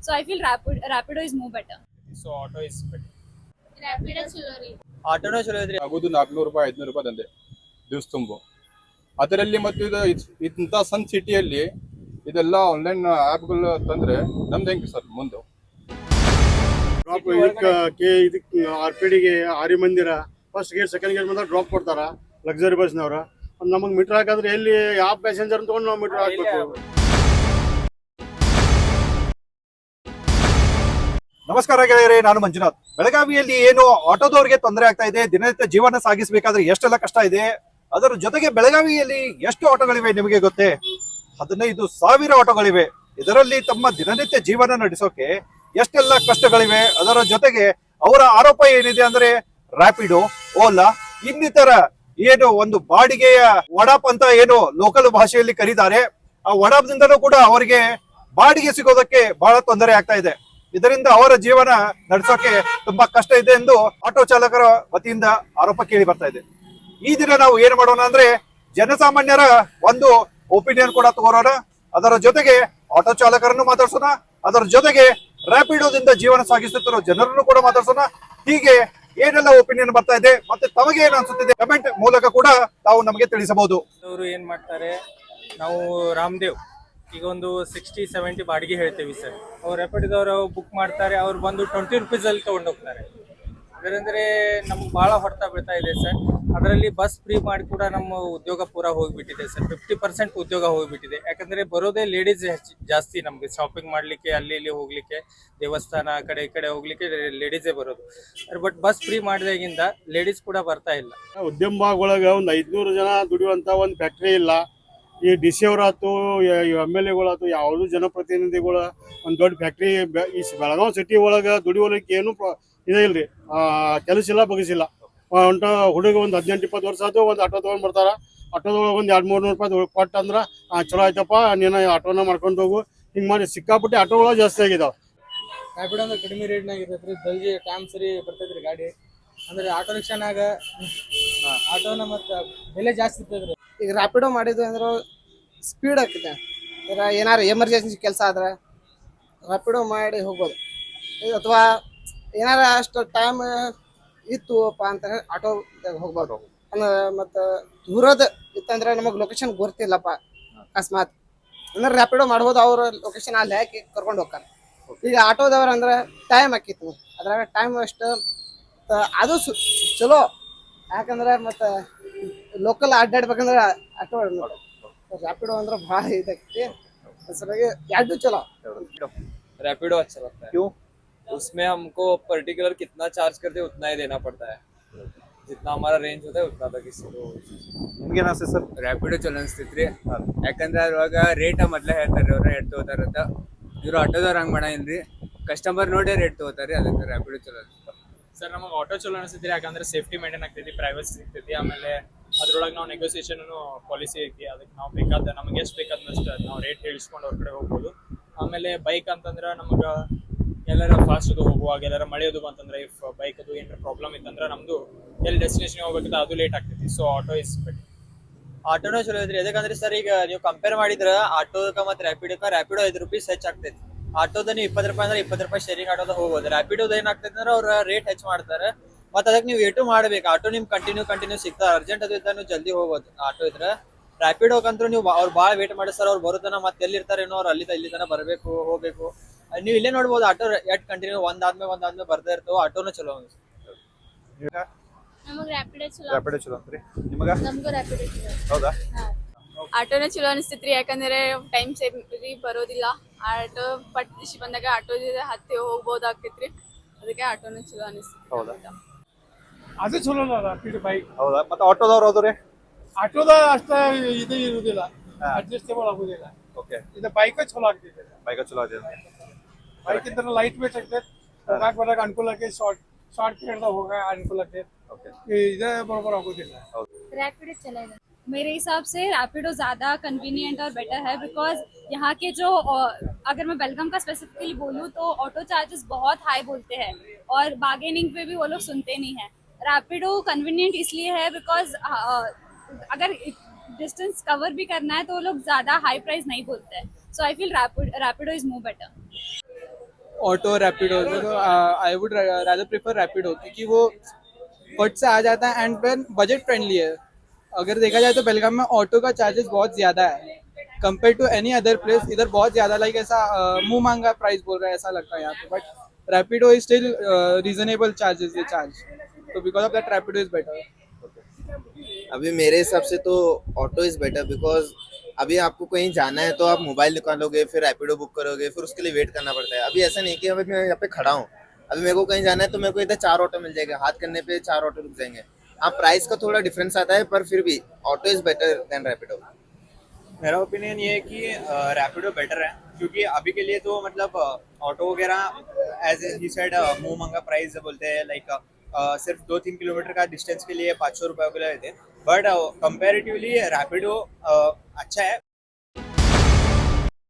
So I feel Rapid, Rapido is more better. So auto is better Rapido ಚಲೋ ರೀ ಆಟೋನ ಚಲೋ ಐತ್ರಿ ಆಗೋದು ನಾಲ್ಕುನೂರು ರೂಪಾಯಿ ಐದುನೂರು ರೂಪಾಯಿ ದಂಧೆ. ದಿವಸ ತುಂಬು. ಅದರಲ್ಲಿ ಮತ್ತು ಇದು ಇದ್- ಇಂಥ ಸಣ್ಣ ಸಿಟಿಯಲ್ಲಿ ಇದೆಲ್ಲ ಆನ್ಲೈನ್ ಆ್ಯಪ್ಗಳು ತಂದ್ರೆ ನಮ್ದು ಹೆಂಗೆ ಸರ್ ಮುಂದೆ? ಡ್ರಾಪ್ ಇದಕ್ಕೆ ಕೆ ಇದಕ್ಕೆ ಆರ್ ಪಿ ಡಿಗೆ ಆರಿ ಮಂದಿರ ಫಸ್ಟ್ ಗೇಟ್ ಸೆಕೆಂಡ್ ಗೇಟ್ ಬಂದಾಗ ಡ್ರಾಪ್ ಕೊಡ್ತಾರ ಲಕ್ಸರಿ ಬಸ್ನವ್ರ ನಮಗೆ ಮೀಟರ್ ಹಾಕಿದ್ರೆ ಎಲ್ಲಿ ಯಾವ ಪ್ಯಾಸೆಂಜರ್ ತಗೊಂಡು ನಾವು ಮೀಟರ್ ಹಾಕ್ಬೇಕು. ನಮಸ್ಕಾರ ಗೆಳೆಯರೇ, ನಾನು ಮಂಜುನಾಥ್. ಬೆಳಗಾವಿಯಲ್ಲಿ ಏನು ಆಟೋದವರಿಗೆ ತೊಂದರೆ ಆಗ್ತಾ ಇದೆ, ದಿನನಿತ್ಯ ಜೀವನ ಸಾಗಿಸಬೇಕಾದ್ರೆ ಎಷ್ಟೆಲ್ಲ ಕಷ್ಟ ಇದೆ, ಅದರ ಜೊತೆಗೆ ಬೆಳಗಾವಿಯಲ್ಲಿ ಎಷ್ಟು ಆಟೋಗಳಿವೆ ನಿಮಗೆ ಗೊತ್ತೇ? ಹದಿನೈದು ಸಾವಿರ ಆಟೋಗಳಿವೆ. ಇದರಲ್ಲಿ ತಮ್ಮ ದಿನನಿತ್ಯ ಜೀವನ ನಡೆಸೋಕೆ ಎಷ್ಟೆಲ್ಲ ಕಷ್ಟಗಳಿವೆ, ಅದರ ಜೊತೆಗೆ ಅವರ ಆರೋಪ ಏನಿದೆ ಅಂದ್ರೆ ರ್ಯಾಪಿಡೋ ಓಲಾ ಇನ್ನಿತರ ಏನು ಒಂದು ಬಾಡಿಗೆಯ ವಡಾಪ್ ಅಂತ ಏನು ಲೋಕಲ್ ಭಾಷೆಯಲ್ಲಿ ಕರೀತಾರೆ, ಆ ವಡಾಪ್ದಿಂದಲೂ ಕೂಡ ಅವರಿಗೆ ಬಾಡಿಗೆ ಸಿಗೋದಕ್ಕೆ ಬಹಳ ತೊಂದರೆ ಆಗ್ತಾ ಇದೆ. ಇದರಿಂದ ಅವರ ಜೀವನ ನಡೆಸೋಕೆ ತುಂಬಾ ಕಷ್ಟ ಇದೆ ಎಂದು ಆಟೋ ಚಾಲಕರ ವತಿಯಿಂದ ಆರೋಪ ಕೇಳಿ ಬರ್ತಾ ಇದೆ. ಈ ದಿನ ನಾವು ಏನು ಮಾಡೋಣ ಅಂದ್ರೆ ಜನಸಾಮಾನ್ಯರ ಒಂದು ಒಪಿನಿಯನ್ ಕೂಡ ತಗೋರೋಣ ಅದರ ಜೊತೆಗೆ ಆಟೋ ಚಾಲಕರನ್ನು ಮಾತಾಡ್ಸೋಣ. ಅದರ ಜೊತೆಗೆ ರ್ಯಾಪಿಡೋದಿಂದ ಜೀವನ ಸಾಗಿಸುತ್ತಿರೋ ಜನರನ್ನು ಕೂಡ ಮಾತಾಡ್ಸೋಣ. ಹೀಗೆ ಏನೆಲ್ಲ ಒಪಿನಿಯನ್ ಬರ್ತಾ ಇದೆ ಮತ್ತೆ ತಮಗೆ ಏನು ಅನ್ಸುತ್ತಿದೆ ಕಮೆಂಟ್ ಮೂಲಕ ಕೂಡ ತಾವು ನಮಗೆ ತಿಳಿಸಬಹುದು. ಏನ್ ಮಾಡ್ತಾರೆ? ನಾವು ರಾಮದೇವ್. ಈಗ ಒಂದು ಸಿಕ್ಸ್ಟಿ ಸೆವೆಂಟಿ ಬಾಡಿಗೆ ಹೇಳ್ತೇವೆ ಸರ್. ಅವ್ರು ರೆಪಿಡ್ದವರು ಬುಕ್ ಮಾಡ್ತಾರೆ, ಅವ್ರು ಬಂದು ಟ್ವೆಂಟಿ ರುಪೀಸಲ್ಲಿ ಹೋಗ್ತಾರೆ. ಅದರಂದ್ರೆ ನಮ್ಗೆ ಭಾಳ ಹೊಡೆತ ಬೀಳ್ತಾ ಇದೆ ಸರ್. ಅದರಲ್ಲಿ ಬಸ್ ಫ್ರೀ ಮಾಡಿ ಕೂಡ ನಮ್ಮ ಉದ್ಯೋಗ ಪೂರ ಹೋಗಿಬಿಟ್ಟಿದೆ ಸರ್. ಫಿಫ್ಟಿ ಪರ್ಸೆಂಟ್ ಉದ್ಯೋಗ ಹೋಗಿಬಿಟ್ಟಿದೆ. ಯಾಕಂದ್ರೆ ಬರೋದೇ ಲೇಡೀಸ್ ಜಾಸ್ತಿ ನಮಗೆ. ಶಾಪಿಂಗ್ ಮಾಡ್ಲಿಕ್ಕೆ, ಅಲ್ಲಿ ಇಲ್ಲಿ ಹೋಗ್ಲಿಕ್ಕೆ, ದೇವಸ್ಥಾನ ಆ ಕಡೆ ಈ ಕಡೆ ಹೋಗ್ಲಿಕ್ಕೆ ಲೇಡೀಸೇ ಬರೋದು. ಬಟ್ ಬಸ್ ಫ್ರೀ ಮಾಡಿದಾಗಿಂದ ಲೇಡೀಸ್ ಕೂಡ ಬರ್ತಾ ಇಲ್ಲ. ಉದ್ಯಮ ಒಳಗೆ ಒಂದು ಐದುನೂರು ಜನ ದುಡಿಯುವಂಥ ಒಂದು ಫ್ಯಾಕ್ಟ್ರಿ ಇಲ್ಲ. ಈ ಡಿ ಸಿ ಅವರಾತು ಎಂ ಎಲ್ ಎಗಳಾತು ಯಾವುದು ಜನಪ್ರತಿನಿಧಿಗಳು ಒಂದು ದೊಡ್ಡ ಫ್ಯಾಕ್ಟ್ರಿ ಈ ಬೆಳಗಾವಿ ಸಿಟಿ ಒಳಗೆ ದುಡಿಯೋಲಿಕ್ಕೆ ಏನು ಇಲ್ರಿ. ಕೆಲಸ ಇಲ್ಲ ಬಗಿಸಿಲ್ಲ ಒಂಟ ಹುಡುಗ ಒಂದು ಹದಿನೆಂಟು ಇಪ್ಪತ್ತು ವರ್ಷ ಆಯ್ತು ಒಂದು ಆಟೋ ತೊಗೊಂಡು ಬರ್ತಾರ. ಆಟೋದೊಳಗೆ ಒಂದು ಎರಡು ಮೂರು ನೂರು ರೂಪಾಯಿ ಕೊಟ್ಟು ಅಂದ್ರೆ ಚಲೋ ಆಯ್ತಪ್ಪ ನೀನು ಆಟೋನ ಮಾಡ್ಕೊಂಡು ಹೋಗು. ಹಿಂಗೆ ಮಾಡಿ ಸಿಕ್ಕಾಪಟ್ಟೆ ಆಟೋಗಳು ಜಾಸ್ತಿ ಆಗಿದಾವೆ. ರ್ಯಾಪಿಡ್ ಅಂದ್ರೆ ಕಡಿಮೆ ರೇಟ್ನಾಗ ಇರ್ತೈತ್ರಿ. ಜಲ್ದಿ ಟೈಮ್ ಸರಿ ಬರ್ತೈತ್ರಿ ಗಾಡಿ. ಅಂದ್ರೆ ಆಟೋ ರಿಕ್ಷಾನಾಗ ಆಟೋನ ಮತ್ತ ಬೆಲೆ ಜಾಸ್ತಿ ಇರ್ತೈತ್ರಿ. ಈಗ ರ್ಯಾಪಿಡೋ ಮಾಡಿದ್ದು ಅಂದ್ರೆ ಸ್ಪೀಡ್ ಆಗ್ತೈತೆ ಅಂದ್ರೆ ಏನಾರು ಎಮರ್ಜೆನ್ಸಿ ಕೆಲಸ ಆದ್ರೆ ರ್ಯಾಪಿಡೋ ಮಾಡಿ ಹೋಗ್ಬೋದು. ಅಥವಾ ಏನಾರ ಅಷ್ಟು ಟೈಮ್ ಇತ್ತು ಅಪ್ಪ ಅಂತ ಆಟೋ ಹೋಗ್ಬೋದು. ಮತ್ತು ದೂರದ ಇತ್ತಂದ್ರೆ ನಮಗೆ ಲೊಕೇಶನ್ ಗೊತ್ತಿಲ್ಲಪ್ಪ ಅಕಸ್ಮಾತ್. ಅಂದ್ರೆ ರ್ಯಾಪಿಡೋ ಮಾಡ್ಬೋದು, ಅವ್ರ ಲೊಕೇಶನ್ ಅಲ್ಲಿ ಹಾಕಿ ಕರ್ಕೊಂಡು ಹೋಗ್ತಾರೆ. ಈಗ ಆಟೋದವ್ರು ಅಂದ್ರೆ ಟೈಮ್ ಹಾಕಿತ್ತು. ಅದ್ರಾಗ ಟೈಮ್ ಅಷ್ಟು, ಅದು ಚಲೋ. ಯಾಕಂದ್ರೆ ಮತ್ತೆ ಲೋಕಲ್ ಅಡ್ಡಾಡ್ಬೇಕಂದ್ರೆ ಆಟೋ ರ್ಯಾಪಿಡೋ ಅಂದ್ರೆ ಭಾಳ ಇದಕ್ಕೆ ಸಲುವಾಗಿ ಎರಡು ಚಲೋ रैपिडो अच्छा लगता है क्यों? उसमें हमको पर्टिकुलर कितना चार्ज करते हैं उतना ही देना पड़ता है जितना हमारा रेंज होता है उतना तक इसको ನಿಮ್ಗೆ ಅನಿಸ್ತದೆ ಸರ್ ರ್ಯಾಪಿಡೋ ಚಲೋ ಅನಿಸ್ತೈತ್ರಿ ಯಾಕಂದ್ರೆ ಅದ್ರೊಳಗ ರೇಟ್ ಮೊದ್ಲೇ ಹೇಳ್ತಾರೆ ಅವ್ರ ರೇಟ್ ತಗೋತಾರ ಅಂತ ಇವ್ರು ಆಟೋದವ್ರು ಹಂಗ್ ಮಾಡಂಗಿಲ್ರಿ ಕಸ್ಟಮರ್ ನೋಡಿ ರೇಟ್ ತಗೋತಾರಿ ಅದಕ್ಕೆ ರ್ಯಾಪಿಡೋ ಚಲೋ ಅನ್ಸುತ್ತೆ ಸರ್ ನಮಗೆ ಆಟೋ ಚಲೋ ಅನಿಸ್ತೈತಿ ಯಾಕಂದ್ರೆ ಸೇಫ್ಟಿ ಮೇಂಟೈನ್ ಆಗ್ತೈತಿ ಪ್ರೈವಸಿ ಸಿಗ್ತೈತಿ ಆಮೇಲೆ ಅದ್ರೊಳಗೆ ನಾವು ನೆಗೋಸಿಯೇಷನ್ ಪಾಲಿಸಿ ಐತಿ. ಅದಕ್ಕೆ ನಾವು ಬೇಕಾದ, ನಮಗೆ ಎಷ್ಟು ಬೇಕಾದಷ್ಟು ನಾವು ರೇಟ್ ಹೇಳಿಸ್ಕೊಂಡು ಅವ್ರ ಕಡೆ ಹೋಗ್ಬೋದು. ಆಮೇಲೆ ಬೈಕ್ ಅಂತಂದ್ರೆ ನಮಗೆ ಎಲ್ಲರ ಫಾಸ್ಟ್ ಹೋಗುವಾಗ, ಎಲ್ಲರ ಮಳೆಯೋದು ಅಂತಂದ್ರೆ ಇಫ್ ಬೈಕ್ ಅದು ಏನಾರ ಪ್ರಾಬ್ಲಮ್ ಇತ್ತಂದ್ರೆ ನಮ್ದು ಎಲ್ಲಿ ಡೆಸ್ಟಿನೇಷನ್ ಹೋಗ್ಬೇಕಂತ ಅದು ಲೇಟ್ ಆಗ್ತೈತಿ. ಸೊ ಆಟೋ ಇಸ್ ಬೆಟರ್ ಆಟೋನೂ ಚಲೋ ಐತ್ರಿ. ಯಾಕಂದ್ರೆ ಸರ್ ಈಗ ನೀವು ಕಂಪೇರ್ ಮಾಡಿದ್ರೆ ಆಟೋದಕ್ಕ ಮತ್ತೆ ರ್ಯಾಪಿಡೋಕ ರ್ಯಾಪಿಡೋ ಐದು ರುಪೀಸ್ ಹೆಚ್ಚಾಗ್ತೈತಿ ಆಟೋದ ನೀವು ಇಪ್ಪತ್ತು ರೂಪಾಯಿ ಅಂದ್ರೆ ಇಪ್ಪತ್ತು ರೂಪಾಯಿ ಶೇರಿಂಗ್ ಆಟೋದ ಹೋಗ್ಬೋದು. ರ್ಯಾಪಿಡೋದ ಏನಾಗ್ತೈತೆ ಅಂದ್ರೆ ಅವ್ರ ರೇಟ್ ಹೆಚ್ಚು ಮಾಡ್ತಾರೆ. ಮತ್ತೆ ಅದಕ್ಕೆ ನೀವು ಏಟು ಮಾಡ್ಬೇಕು. ಆಟೋ ನಿಮ್ ಕಂಟಿನ್ಯೂ ಕಂಟಿನ್ಯೂ ಸಿಗ್ತಾರೆ ಅರ್ಜೆಂಟ್ ಅದು ಇದ್ದ ನೀವು ಜಲ್ದಿ ಹೋಗ್ಬೋದು ಆಟೋ ಇದ್ರೆ ರ್ಯಾಪಿಡೋಕಂತೂ ನೀವು ಅವ್ರು ಭಾಳ ವೇಟ್ ಮಾಡಿ ಸರ್ ಅವ್ರು ಬರುತ್ತನ ಮತ್ತೆ ಎಲ್ಲಿರ್ತಾರೇನೋ ಅವ್ರು ಅಲ್ಲಿ ಇಲ್ಲಿ ತನ ಬರಬೇಕು ಹೋಗ್ಬೇಕು. ನೀವು ಇಲ್ಲೇ ನೋಡ್ಬೋದು ಆಟೋ ಎಟ್ ಕಂಟಿನ್ಯೂ ಒಂದಾದ್ಮೇಲೆ ಒಂದಾದ್ಮೇಲೆ ಬರ್ತಾ ಇರ್ತಾವ. ಆಟೋನು ಚಲೋ ರ್ಯಾಪಿಡೋ ಚಲೋ ಅಂತ್ರಿ ನಿಮಗ? ಹೌದಾ? ಆಟೋನೇ ಚಲೋ ಅನಿಸ್ತೈತ್ರಿ ಯಾಕಂದ್ರೆ ಟೈಮ್ ಸೇರಿ ಬರೋದಿಲ್ಲ. ಆಟೋ ಪಟ್ ದಿಶಿ ಬಂದಾಗ ಆಟೋ ಹತ್ತಿ ಹೋಗ್ಬೋದಾಗ್ತೈತ್ರಿ. ಅದಕ್ಕೆ ಆಟೋನೇ ಚಲೋ ಅನಿಸ್ತೈತಿ ಹೌದಾ? ಅದು ಚಲೋ ರ್ಯಾಪಿಡ್ ಬೈಕ್ ಹೌದಾ ಮತ್ತೆ ಆಟೋದವ್ರು ಹೋದ್ರಿ ಆಟೋದ ಅಷ್ಟ ಇದು ಇರುವುದಿಲ್ಲ ಅಡ್ಜಸ್ಟೇಬಲ್ ಆಗುದಿಲ್ಲ ಓಕೆ ಇದು ಬೈಕ್ ಚಲೋ ಆಗ್ತೈತೆ ಬೈಕ ಚಲೋ ಇದೆ ಬೈಕ್ ಇದ್ರೆ ಲೈಟ್ ವೇಟ್ ಆಗ್ತೈತೆ ಹೋಗಾಕ್ ಬರಾಕ ಅನುಕೂಲ ಆಕೈತಿ ಶಾರ್ಟ್ ಶಾರ್ಟ್ ಪೀರಿಯಡ್ ಹೋಗ ಅನುಕೂಲ ಆಕೈತಿ ಓಕೆ ಇದೇ ಬರೋಬರ್ ಆಗುದಿಲ್ಲ रैपिडो चलेगा मेरे हिसाब से रैपिडो ज़्यादा कन्वीनियंट और बेटर है बिकॉज यहाँ के जो अ, अगर मैं बेलगम का स्पेसिफिकली बोलूँ तो ऑटो चार्जेस बहुत हाई बोलते हैं और बार्गेनिंग पे भी वो लोग सुनते नहीं हैं रैपिडो कन्वीनियंट इसलिए है बिकॉज़ अगर डिस्टेंस कवर भी करना है तो लोग ज़्यादा हाई प्राइस नहीं बोलते हैं। So I feel Rapido is more better auto Rapido I would rather prefer Rapido क्योंकि वो फट से आ जाता है एंड देन बजट फ्रेंडली है। अगर देखा जाए तो बेलगाम में ऑटो का चार्जेस बहुत ज़्यादा है। Compare to any other place इधर बहुत ज़्यादा लाइक ऐसा अ, मुँह मांगा प्राइस बोल रहा है ऐसा लगता है यहाँ पे। But Rapido is still reasonable charges ये चार्ज तो because of that Rapido is better अभी मेरे हिसाब से तो ऑटो इज़ बेटर बिकॉज़ अभी आपको कहीं जाना है तो आप मोबाइल निकालोगे फिर रैपिडो बुक करोगे फिर उसके लिए वेट करना पड़ता है। अभी ऐसा नहीं कि अभी मैं यहाँ पे खड़ा हूँ। अभी मेरे को कहीं जाना है तो मेरे को इधर चार ऑटो मिल जाएगा। हाथ करने पे चार ऑटो रुक जाएँगे। हाँ प्राइस का थोड़ा डिफरेंस आता है पर फिर भी auto is better than Rapido मेरा ओपिनियन ये है कि रैपिडो बेटर है क्योंकि अभी के लिए तो मतलब ऑटो वगैरह एज ही सेड मुँह मंगा प्राइस बोलते हैं लाइक सिर्फ़ दो तीन किलोमीटर का डिस्टेंस के लिए पाँच सौ रुपये लिए लेते हैं बट कंपेरेटिवली रैपिडो अच्छा है।